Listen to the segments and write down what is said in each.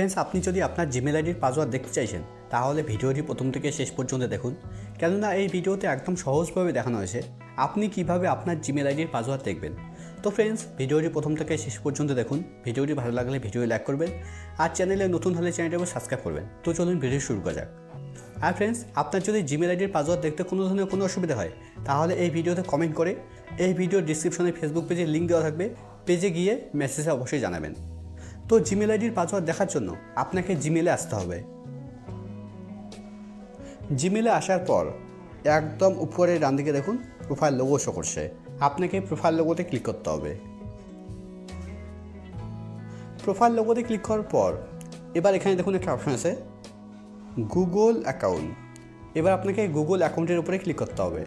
Friends আপনি যদি আপনার জিমেল আইডির পাসওয়ার্ড দেখতে চাইছেন, তাহলে ভিডিওটি প্রথম থেকে শেষ পর্যন্ত দেখুন। কেননা এই ভিডিওতে একদম সহজভাবে দেখানো হয়েছে আপনি কীভাবে আপনার জিমেল আইডির পাসওয়ার্ড দেখবেন। তো ফ্রেন্ডস ভিডিওটি প্রথম থেকে শেষ পর্যন্ত দেখুন। ভিডিওটি ভালো লাগলে ভিডিও লাইক করবেন আর চ্যানেলে নতুন হলে চ্যানেলটি সাবস্ক্রাইব করবেন। তো চলুন ভিডিও শুরু করা যাক। আর ফ্রেন্ডস আপনার যদি জিমেল আইডির পাসওয়ার্ড দেখতে কোনো ধরনের কোনো অসুবিধা হয়, তাহলে এই ভিডিওতে কমেন্ট করে এই ভিডিওর ডিসক্রিপশনে ফেসবুক পেজের লিঙ্ক দেওয়া থাকবে। পেজে গিয়ে মেসেজে অবশ্যই জানাবেন। তো জিমেল আইডির পাসওয়ার্ড দেখার জন্য আপনাকে জিমেলে আসতে হবে। জিমেলে আসার পর একদম উপরে ডান দিকে দেখুন প্রোফাইল লোগো শো করছে। আপনাকে প্রোফাইল লোগোতে ক্লিক করতে হবে। প্রোফাইল লোগোতে ক্লিক করার পর এবার এখানে দেখুন একটা অপশন আছে গুগল অ্যাকাউন্ট এবার আপনাকে গুগল অ্যাকাউন্টের উপরে ক্লিক করতে হবে।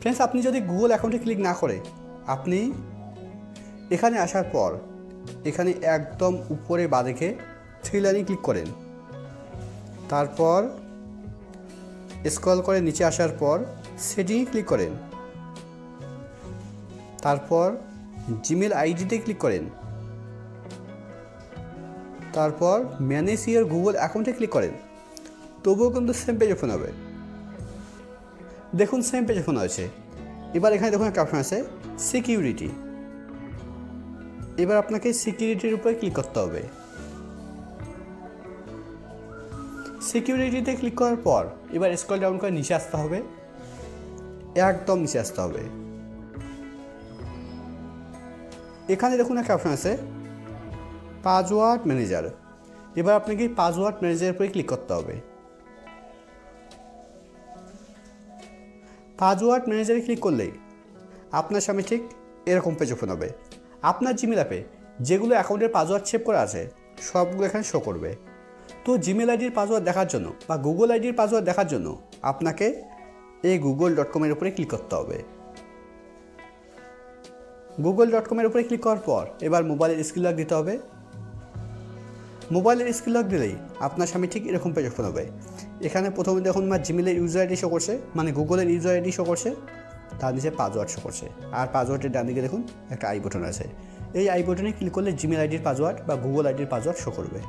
ফ্রেন্ডস আপনি যদি গুগল অ্যাকাউন্টে ক্লিক না করে, আপনি এখানে আসার পর, এখানে একদম উপরে বাদিকে থ্রি লাইনে ক্লিক করেন। তারপর স্ক্রল করে নিচে আসার পর সেটিংয়ে ক্লিক করেন। তারপর জিমেল আইডিতে ক্লিক করেন। তারপর ম্যানেজ ইয়ার গুগল অ্যাকাউন্টে ক্লিক করেন। তবুও কিন্তু সেম পেজ ওপেন হবে। দেখুন সেম পেজ ওপেন আছে। এবার এখানে দেখুন একটা অপশন আছে সিকিউরিটি এবার আপনাকে সিকিউরিটির উপরে ক্লিক করতে হবে। সিকিউরিটিতে ক্লিক করার পর এবার স্কল ডাউন করে নিচে আসতে হবে। একদম নিচে আসতে হবে। এখানে দেখুন একটা অপশন আছে পাসওয়ার্ড ম্যানেজার এবার আপনাকে পাসওয়ার্ড ম্যানেজারের উপরে ক্লিক করতে হবে। পাসওয়ার্ড ম্যানেজারে ক্লিক করলেই আপনার সামনে ঠিক এরকম পেজ ওপেন হবে। আপনার জিমেল অ্যাপে যেগুলো অ্যাকাউন্টের পাসওয়ার্ড সেভ করা আছে, সবগুলো এখানে শো করবে। তো জিমেল আইডির পাসওয়ার্ড দেখার জন্য বা গুগল আইডির পাসওয়ার্ড দেখার জন্য আপনাকে এই গুগল ডট কমের উপরে ক্লিক করতে হবে। গুগল ডট কমের উপরে ক্লিক করার পর এবার মোবাইলের স্ক্রিন লক দিতে হবে। মোবাইলের স্ক্রিন লক দিলেই আপনার স্বামী ঠিক এরকম পেজ ওপেন হবে এখানে প্রথমে দেখুন মা জিমেলের ইউজার আইডি শো করছে মানে গুগলের ইউজার আইডি শো করছে, তার নিচে পাসওয়ার্ড শো করছে। আর পাসওয়ার্ডের ডান দিকে দেখুন একটা আই বটন আছে এই আই বটনে ক্লিক করলে জিমেল আইডির পাসওয়ার্ড বা গুগল আইডির পাসওয়ার্ড শো করবে।